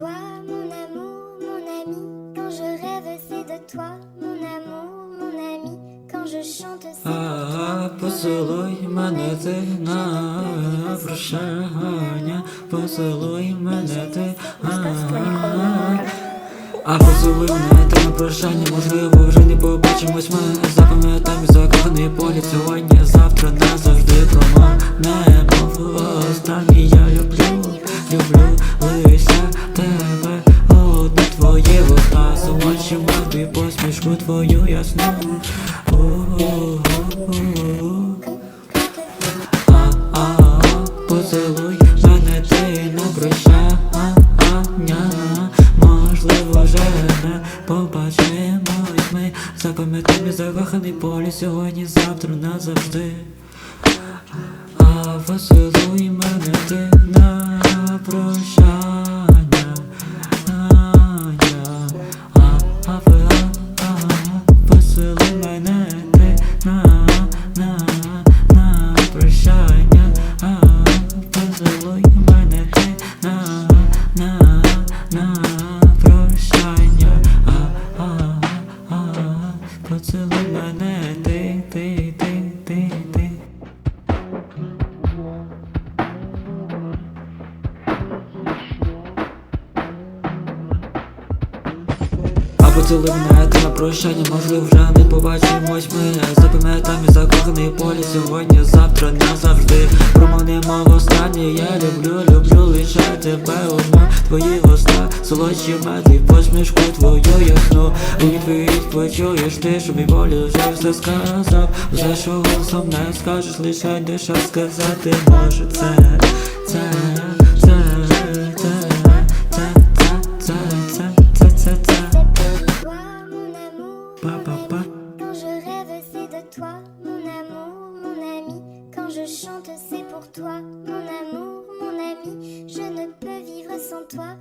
Toi, mon amour, mon ami, quand je rêve, c'est de toi, mon amour, mon ami, quand je chante, c'est А, поцілуй мене ти на прощання, поцілуй мене ти. А, а мене ти на прощання, можливо, вже не побачимось. Ми Запам'ятай мій закоханий посмішку твою ясну У-у-у-у. А-а, поцілуй мене ти на прощання. Можливо, вже не побачимось ми Запам'ятай мій закоханий полі сьогодні, завтра назавжди. А поцілуй поцілуй мене. Ти, ти, ти, ти, ти. А поцілуй мене ти на прощання, можливо, вже не побачимось ми. Запам'ятай закоханий полі сьогодні, завтра назавжди. Промовнимо востаннє, я люблю, люблю лише тебе одну Твої уста, солодші меди, посмішку твою ясну. У відповідь почуєш ти, що мій болі вже все сказав. Все, що голосом не скажеш, лише душа сказати може. Це, це, це, chante, c'est pour toi, mon amour, mon ami, je ne peux vivre sans toi,